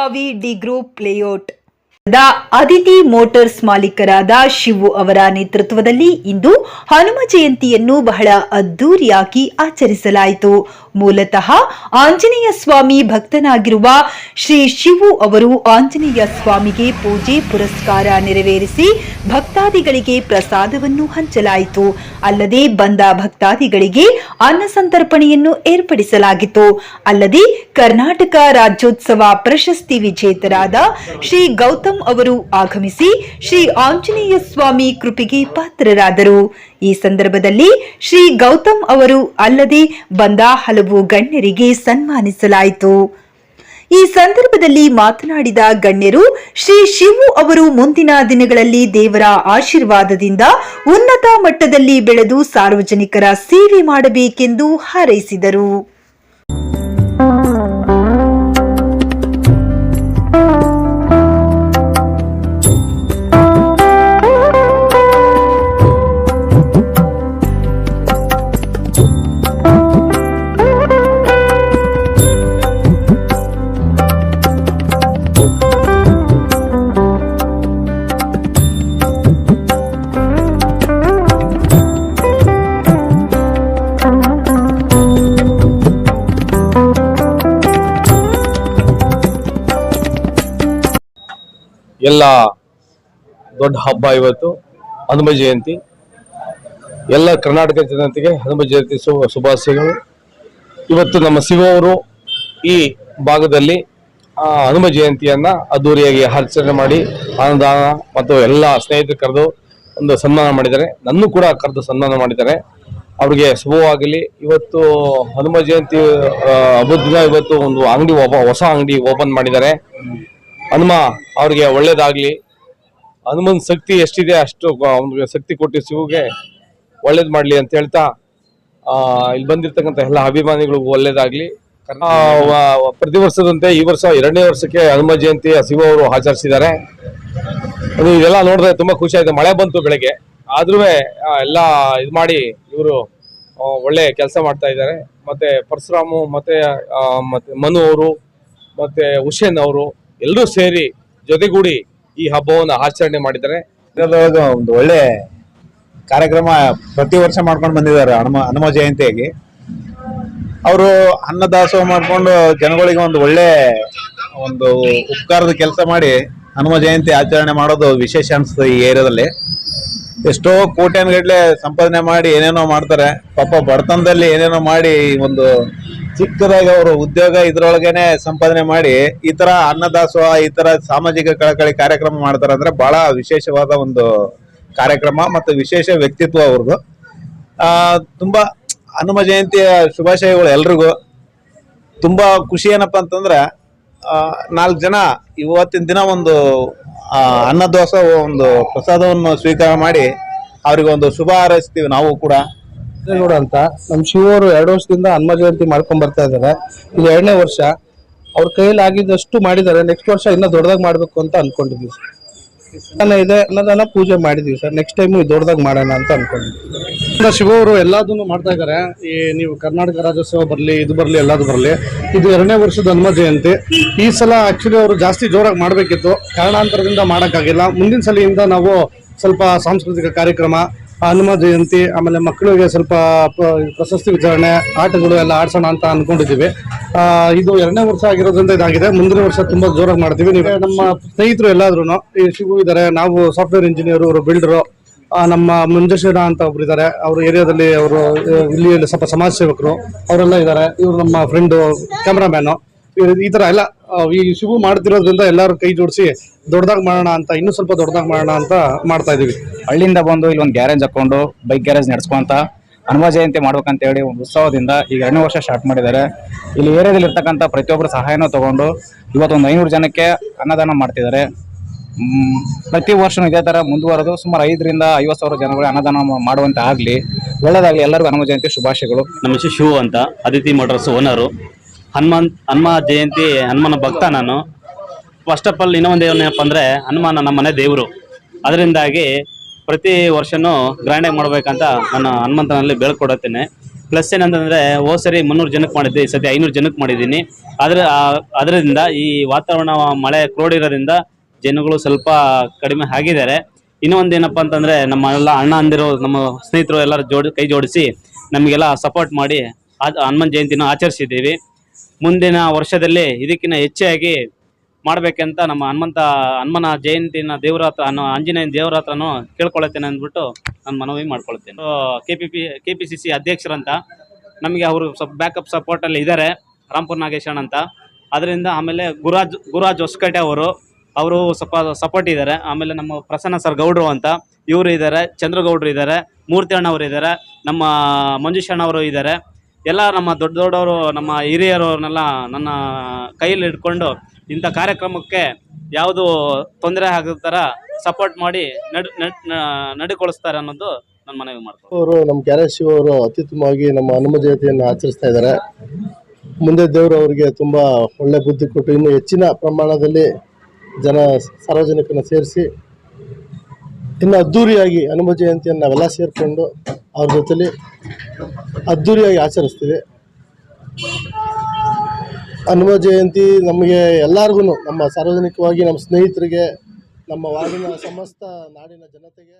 ಬಾವಿ D group layout Aditi motors ಮಾಲೀಕರಾದ Shivu ಅವರ ನೇತೃತ್ವದಲ್ಲಿ ಇಂದು ಹನುಮ ಜಯಂತಿಯನ್ನು ಬಹಳ ಅದ್ದೂರಿಯಾಗಿ ಆಚರಿಸಲಾಯಿತು. ಮೂಲತಃ ಆಂಜನೇಯ ಸ್ವಾಮಿ ಭಕ್ತನಾಗಿರುವ ಶ್ರೀ ಶಿವು ಅವರು ಆಂಜನೇಯ ಸ್ವಾಮಿಗೆ ಪೂಜೆ, ಪುರಸ್ಕಾರ ನೆರವೇರಿಸಿ ಭಕ್ತಾದಿಗಳಿಗೆ ಪ್ರಸಾದವನ್ನು ಹಂಚಲಾಯಿತು. ಅಲ್ಲದೆ ಬಂದ ಭಕ್ತಾದಿಗಳಿಗೆ ಅನ್ನ ಸಂತರ್ಪಣೆಯನ್ನು ಏರ್ಪಡಿಸಲಾಗಿತ್ತು. ಅಲ್ಲದೆ ಕರ್ನಾಟಕ ರಾಜ್ಯೋತ್ಸವ ಪ್ರಶಸ್ತಿ ವಿಜೇತರಾದ ಶ್ರೀ ಗೌತಮ್ ಅವರು ಆಗಮಿಸಿ ಶ್ರೀ ಆಂಜನೇಯ ಸ್ವಾಮಿ ಕೃಪೆಗೆ ಪಾತ್ರರಾದರು. ಈ ಸಂದರ್ಭದಲ್ಲಿ ಶ್ರೀ ಗೌತಮ್ ಅವರು ಅಲ್ಲದೆ ಬಂದ ಹಲವು ಗಣ್ಯರಿಗೆ ಸನ್ಮಾನಿಸಲಾಯಿತು. ಈ ಸಂದರ್ಭದಲ್ಲಿ ಮಾತನಾಡಿದ ಗಣ್ಯರು ಶ್ರೀ ಶಿವು ಅವರು ಮುಂದಿನ ದಿನಗಳಲ್ಲಿ ದೇವರ ಆಶೀರ್ವಾದದಿಂದ ಉನ್ನತ ಮಟ್ಟದಲ್ಲಿ ಬೆಳೆದು ಸಾರ್ವಜನಿಕರ ಸೇವೆ ಮಾಡಬೇಕೆಂದು ಹಾರೈಸಿದರು. ಎಲ್ಲ ದೊಡ್ಡ ಹಬ್ಬ ಇವತ್ತು, ಹನುಮ ಜಯಂತಿ. ಎಲ್ಲ ಕರ್ನಾಟಕ ಜನತೆಗೆ ಹನುಮ ಜಯಂತಿ ಶುಭ, ಶುಭಾಶಯಗಳು. ಇವತ್ತು ನಮ್ಮ ಅವರು ಈ ಭಾಗದಲ್ಲಿ ಹನುಮ ಜಯಂತಿಯನ್ನ ಅದ್ದೂರಿಯಾಗಿ ಆಚರಣೆ ಮಾಡಿ ಅನುದಾನ ಮತ್ತು ಎಲ್ಲ ಸ್ನೇಹಿತರು ಕರೆದು ಒಂದು ಸನ್ಮಾನ ಮಾಡಿದ್ದಾರೆ. ನನ್ನೂ ಕೂಡ ಕರೆದು ಸನ್ಮಾನ ಮಾಡಿದ್ದಾರೆ. ಅವ್ರಿಗೆ ಶುಭವಾಗಲಿ. ಇವತ್ತು ಹನುಮ ಜಯಂತಿ ಅಭಿವೃದ್ಧಿ ಇವತ್ತು ಒಂದು ಅಂಗಡಿ ಹೊಸ ಅಂಗಡಿ ಓಪನ್ ಮಾಡಿದ್ದಾರೆ. ಹನುಮ ಅವ್ರಿಗೆ ಒಳ್ಳೇದಾಗ್ಲಿ. ಹನುಮನ್ ಶಕ್ತಿ ಎಷ್ಟಿದೆ ಅಷ್ಟು ಅವ್ನಿಗೆ ಶಕ್ತಿ ಕೊಟ್ಟು ಶಿವಗೆ ಒಳ್ಳೇದು ಮಾಡಲಿ ಅಂತ ಹೇಳ್ತಾ ಇಲ್ಲಿ ಬಂದಿರ್ತಕ್ಕಂಥ ಎಲ್ಲ ಅಭಿಮಾನಿಗಳಿಗೂ ಒಳ್ಳೇದಾಗ್ಲಿ. ಪ್ರತಿ ವರ್ಷದಂತೆ ಈ ವರ್ಷ ಎರಡನೇ ವರ್ಷಕ್ಕೆ ಹನುಮ ಜಯಂತಿ ಶಿವ ಅವರು ಆಚರಿಸಿದ್ದಾರೆ. ಅದು ಇದೆಲ್ಲ ನೋಡಿದ್ರೆ ತುಂಬಾ ಖುಷಿ ಆಯ್ತು. ಮಳೆ ಬಂತು ಬೆಳಗ್ಗೆ. ಆದ್ರೂ ಎಲ್ಲ ಇದು ಮಾಡಿ ಇವರು ಒಳ್ಳೆ ಕೆಲಸ ಮಾಡ್ತಾ ಇದ್ದಾರೆ. ಮತ್ತೆ ಪರಶುರಾಮು, ಮತ್ತೆ ಮನು ಅವರು, ಮತ್ತೆ ಹುಸೇನ್ ಅವರು ಎಲ್ಲರೂ ಸೇರಿ ಜೊತೆಗೂಡಿ ಈ ಹಬ್ಬವನ್ನು ಆಚರಣೆ ಮಾಡಿದ್ದಾರೆ. ಒಂದು ಒಳ್ಳೆ ಕಾರ್ಯಕ್ರಮ ಪ್ರತಿ ವರ್ಷ ಮಾಡ್ಕೊಂಡು ಬಂದಿದ್ದಾರೆ ಹನುಮ ಹನುಮ ಜಯಂತಿಯಾಗಿ. ಅವರು ಅನ್ನದಾಸೋಹ ಮಾಡ್ಕೊಂಡು ಜನಗಳಿಗೆ ಒಂದು ಒಳ್ಳೆ ಒಂದು ಉಪಕಾರದ ಕೆಲಸ ಮಾಡಿ ಹನುಮ ಜಯಂತಿ ಆಚರಣೆ ಮಾಡೋದು ವಿಶೇಷ ಅನಿಸ್ತದೆ ಈ ಏರಿಯಾದಲ್ಲಿ. ಎಷ್ಟೋ ಕೋಟ್ಯಾನುಗಟ್ಲೆ ಸಂಪಾದನೆ ಮಾಡಿ ಏನೇನೋ ಮಾಡ್ತಾರೆ. ಪಾಪ ಬಡತನದಲ್ಲಿ ಏನೇನೋ ಮಾಡಿ ಒಂದು ಚಿಕ್ಕದಾಗಿ ಅವರು ಉದ್ಯೋಗ ಇದ್ರೊಳಗೇನೆ ಸಂಪಾದನೆ ಮಾಡಿ ಈ ತರ ಅನ್ನದಾಸೋಹ, ಈ ತರ ಸಾಮಾಜಿಕ ಕಳಕಳಿ ಕಾರ್ಯಕ್ರಮ ಮಾಡ್ತಾರೆ ಅಂದ್ರೆ ಬಹಳ ವಿಶೇಷವಾದ ಒಂದು ಕಾರ್ಯಕ್ರಮ ಮತ್ತು ವಿಶೇಷ ವ್ಯಕ್ತಿತ್ವ ಅವ್ರದ್ದು. ತುಂಬಾ ಹನುಮ ಜಯಂತಿಯ ಶುಭಾಶಯಗಳು ಎಲ್ರಿಗೂ. ತುಂಬಾ ಖುಷಿ ಏನಪ್ಪ ಅಂತಂದ್ರೆ ನಾಲ್ಕು ಜನ ಇವತ್ತಿನ ದಿನ ಒಂದು ಅನ್ನದೋಸ ಒಂದು ಪ್ರಸಾದವನ್ನು ಸ್ವೀಕಾರ ಮಾಡಿ ಅವ್ರಿಗೆ ಒಂದು ಶುಭ ಹಾರೈಸ್ತೀವಿ ನಾವು ಕೂಡ. ನೋಡು ಅಂತ. ನಮ್ ಶಿವರು ಎರಡು ವರ್ಷದಿಂದ ಹನುಮ ಜಯಂತಿ ಮಾಡ್ಕೊಂಡ್ ಬರ್ತಾ ಇದ್ದಾರೆ. ಇದು ಎರಡನೇ ವರ್ಷ. ಅವ್ರ ಕೈಯಲ್ಲಿ ಆಗಿದ್ದಷ್ಟು ಮಾಡಿದ್ದಾರೆ. ನೆಕ್ಸ್ಟ್ ವರ್ಷ ಇನ್ನೂ ದೊಡ್ಡದಾಗಿ ಮಾಡ್ಬೇಕು ಅಂತ ಅನ್ಕೊಂಡಿದ್ವಿ ಅನ್ನದಾನ ಇದೆ ಅನ್ನದಾನ ಪೂಜೆ ಮಾಡಿದೀವಿ ಸರ್. ನೆಕ್ಸ್ಟ್ ಟೈಮ್ ದೊಡ್ಡದಾಗಿ ಮಾಡೋಣ ಅಂತ ಅನ್ಕೊಂಡಿದ್ವಿ. ಶಿವ ಅವರು ಎಲ್ಲದನ್ನು ಮಾಡ್ತಾ ಇದ್ದಾರೆ. ಈ ನೀವು ಕರ್ನಾಟಕ ರಾಜ್ಯೋತ್ಸವ ಬರಲಿ, ಇದು ಬರಲಿ, ಎಲ್ಲದು ಬರಲಿ. ಇದು ಎರಡನೇ ವರ್ಷದ ಹನುಮ ಜಯಂತಿ. ಈ ಸಲ ಆಕ್ಚುಲಿ ಅವರು ಜಾಸ್ತಿ ಜೋರಾಗಿ ಮಾಡಬೇಕಿತ್ತು. ಕಾರಣಾಂತರದಿಂದ ಮಾಡೋಕ್ಕಾಗಿಲ್ಲ. ಮುಂದಿನ ಸಲಿಯಿಂದ ನಾವು ಸ್ವಲ್ಪ ಸಾಂಸ್ಕೃತಿಕ ಕಾರ್ಯಕ್ರಮ ಹನುಮ ಜಯಂತಿ, ಆಮೇಲೆ ಮಕ್ಕಳಿಗೆ ಸ್ವಲ್ಪ ಪ್ರಶಸ್ತಿ ವಿತರಣೆ, ಆಟಗಳು ಎಲ್ಲ ಆಡ್ಸೋಣ ಅಂತ ಅನ್ಕೊಂಡಿದ್ದೀವಿ. ಇದು ಎರಡನೇ ವರ್ಷ ಆಗಿರೋದ್ರಿಂದ ಇದಾಗಿದೆ. ಮುಂದಿನ ವರ್ಷ ತುಂಬಾ ಜೋರಾಗಿ ಮಾಡ್ತೀವಿ. ನೀವು ನಮ್ಮ ಸ್ನೇಹಿತರು ಎಲ್ಲಾದ್ರೂ ಈ ಶಿವು ಇದ್ದಾರೆ ನಾವು ಸಾಫ್ಟ್ವೇರ್ ಇಂಜಿನಿಯರ್ ಅವರು ಬಿಲ್ಡರು ನಮ್ಮ ಮಂಜೇಶ್ವರ ಅಂತ ಒಬ್ರು ಇದ್ದಾರೆ ಅವ್ರ ಏರಿಯಾದಲ್ಲಿ ಅವರು ಇಲ್ಲಿ ಸ್ವಲ್ಪ ಸಮಾಜ ಸೇವಕರು, ಅವರೆಲ್ಲ ಇದ್ದಾರೆ ಇವರು ನಮ್ಮ ಫ್ರೆಂಡು ಕ್ಯಾಮ್ರಾಮ್ಯಾನು ಈ ತರ ಎಲ್ಲ ಈ ಶಿಗು ಮಾಡ್ತಿರೋದ್ರಿಂದ ಎಲ್ಲರೂ ಕೈ ಜೋಡಿಸಿ ದೊಡ್ಡದಾಗಿ ಮಾಡೋಣ ಅಂತ ಇನ್ನೂ ಸ್ವಲ್ಪ ದೊಡ್ಡದಾಗಿ ಮಾಡೋಣ ಅಂತ ಮಾಡ್ತಾ ಇದೀವಿ. ಹಳ್ಳಿಯಿಂದ ಬಂದು ಇಲ್ಲಿ ಒಂದು ಗ್ಯಾರೇಜ್ ಹಾಕೊಂಡು ಬೈಕ್ ಗ್ಯಾರೇಜ್ ನಡೆಸ್ಕೊಂತ ಹನುಮ ಜಯಂತಿ ಮಾಡ್ಬೇಕಂತ ಹೇಳಿ ಒಂದು ಉತ್ಸವದಿಂದ ಈಗ ಎರಡನೇ ವರ್ಷ ಸ್ಟಾರ್ಟ್ ಮಾಡಿದ್ದಾರೆ. ಇಲ್ಲಿ ಏರಿಯಾದಲ್ಲಿ ಇರ್ತಕ್ಕಂಥ ಪ್ರತಿಯೊಬ್ಬರ ಸಹಾಯನ ತಗೊಂಡು ಇವತ್ತೊಂದು ಐನೂರು ಜನಕ್ಕೆ ಅನ್ನದಾನ ಮಾಡ್ತಿದ್ದಾರೆ. ಪ್ರತಿ ವರ್ಷ ಇದೇ ಥರ ಮುಂದುವರೆದು ಸುಮಾರು ಐದರಿಂದ ಐವತ್ತು ಸಾವಿರ ಜನಗಳು ಅನ್ನದಾನ ಮಾಡುವಂತೆ ಆಗಲಿ ಒಳ್ಳೆಯದಾಗಲಿ ಎಲ್ಲರಿಗೂ ಹನುಮ ಜಯಂತಿ ಶುಭಾಶಯಗಳು. ನಮ್ಮ ಹೆಸರು ಶಿವು ಅಂತ ಅದಿತಿ ಮೋಟರ್ಸ್ ಓನರು ಹನುಮಾನ್ ಹನುಮ ಜಯಂತಿ ಹನುಮನ ಭಕ್ತ ನಾನು. ಫಸ್ಟ್ ಆಫ್ ಆಲ್ ಇನ್ನೊಂದು ಏನಪ್ಪ ಅಂದ್ರೆ ಹನುಮಾನ ನಮ್ಮ ಮನೆ ದೇವರು. ಅದರಿಂದಾಗಿ ಪ್ರತಿ ವರ್ಷನೂ ಗ್ರ್ಯಾಂಡಾಗಿ ಮಾಡ್ಬೇಕಂತ ನಾನು ಹನುಮಂತನಲ್ಲಿ ಬೇಳ್ಕೊಡತ್ತೇನೆ ಪ್ಲಸ್ ಏನಂತಂದ್ರೆ, ಹೋದ್ ಸರಿ ಮುನ್ನೂರು ಜನಕ್ಕೆ ಮಾಡಿದ್ದೆ, ಈ ಸತಿ ಐನೂರು ಜನಕ್ಕೆ ಮಾಡಿದ್ದೀನಿ. ಆದ್ರೆ, ಆ- ಅದರಿಂದ ಈ ವಾತಾವರಣ, ಮಳೆ ಕ್ರೋಡಿರೋದ್ರಿಂದ ಜನಗಳು ಸ್ವಲ್ಪ ಕಡಿಮೆ ಆಗಿದ್ದಾರೆ. ಇನ್ನೊಂದು ಏನಪ್ಪ ಅಂತಂದ್ರೆ, ನಮ್ಮ ಎಲ್ಲ ಅಣ್ಣ ಅಂದಿರೋ, ನಮ್ಮ ಸ್ನೇಹಿತರು ಎಲ್ಲರೂ ಜೋಡಿ, ಕೈ ಜೋಡಿಸಿ ನಮಗೆಲ್ಲ ಸಪೋರ್ಟ್ ಮಾಡಿ ಹನುಮನ್ ಜಯಂತಿನ ಆಚರಿಸಿದ್ದೀವಿ. ಮುಂದಿನ ವರ್ಷದಲ್ಲಿ ಇದಕ್ಕಿಂತ ಹೆಚ್ಚಾಗಿ ಮಾಡ್ಬೇಕಂತ ನಮ್ಮ ಹನುಮಂತ, ಹನುಮನ ಜಯಂತಿನ ದೇವರ ಹತ್ರ ಅನ್ನೋ ಆಂಜನೇಯನ ದೇವರ ಹತ್ರನೂ ಅಂದ್ಬಿಟ್ಟು ನಾನು ಮನವಿ ಮಾಡ್ಕೊಳ್ತೇನೆ. K P K P C C ಅಧ್ಯಕ್ಷರಂತ, ನಮಗೆ ಅವರು ಸ್ವಲ್ಪ ಬ್ಯಾಕಪ್ ಸಪೋರ್ಟಲ್ಲಿ ಇದ್ದಾರೆ ರಾಮ್ಪುರ್ ನಾಗೇಶನ್ ಅಂತ ಅದರಿಂದ ಆಮೇಲೆ ಗುರಾಜ್ ಗುರಾಜ್ ಹೊಸಕಟ್ಟೆ ಅವರು ಅವರು ಸ್ವಲ್ಪ ಸಪೋರ್ಟ್ ಇದ್ದಾರೆ ಆಮೇಲೆ ನಮ್ಮ ಪ್ರಸನ್ನ ಸರ್ ಗೌಡ್ರು ಅಂತ, ಇವರು ಇದ್ದಾರೆ ಚಂದ್ರಗೌಡ್ರು ಇದ್ದಾರೆ ಮೂರ್ತಿ ಅಣ್ಣವರು ಇದ್ದಾರೆ ನಮ್ಮ ಮಂಜುಷ್ ಅವರು ಇದ್ದಾರೆ ಎಲ್ಲ ನಮ್ಮ ದೊಡ್ಡ ದೊಡ್ಡವರು, ನಮ್ಮ ಹಿರಿಯರವ್ರನ್ನೆಲ್ಲ ನನ್ನ ಕೈಯಲ್ಲಿ ಹಿಡ್ಕೊಂಡು ಇಂಥ ಕಾರ್ಯಕ್ರಮಕ್ಕೆ ಯಾವುದು ತೊಂದರೆ ಆಗದ ಥರ ಸಪೋರ್ಟ್ ಮಾಡಿ ನಡ್ ನಡಿಕೊಳಿಸ್ತಾರೆ ಅನ್ನೋದು ನನ್ನ ಮನವಿ ಮಾಡ್ತಾರೆ ಅವರು ನಮ್ಮ ಶಿವ ಅವರು ಅತ್ಯುತ್ತಮವಾಗಿ ನಮ್ಮ ಹನುಮ ಜಯಂತಿಯನ್ನು ಆಚರಿಸ್ತಾ ಇದ್ದಾರೆ. ಮುಂದೆ ದೇವರು ಅವರಿಗೆ ತುಂಬ ಒಳ್ಳೆ ಬುದ್ಧಿ ಕೊಟ್ಟು ಇನ್ನೂ ಹೆಚ್ಚಿನ ಪ್ರಮಾಣದಲ್ಲಿ ಜನ ಸಾರ್ವಜನಿಕರನ್ನ ಸೇರಿಸಿ ಇನ್ನು ಅದ್ಧೂರಿಯಾಗಿ ಹನುಮ ಜಯಂತಿಯನ್ನು ಅವೆಲ್ಲ ಸೇರಿಕೊಂಡು ಅವ್ರ ಜೊತೆಲಿ ಅದ್ಧೂರಿಯಾಗಿ ಆಚರಿಸ್ತೀವಿ. ಹನುಮ ಜಯಂತಿ ನಮಗೆ ಎಲ್ಲರಿಗೂ ನಮ್ಮ ಸಾರ್ವಜನಿಕವಾಗಿ ನಮ್ಮ ಸ್ನೇಹಿತರಿಗೆ ನಮ್ಮ ವಾರ್ಡಿನ ಸಮಸ್ತ ನಾಡಿನ ಜನತೆಗೆ.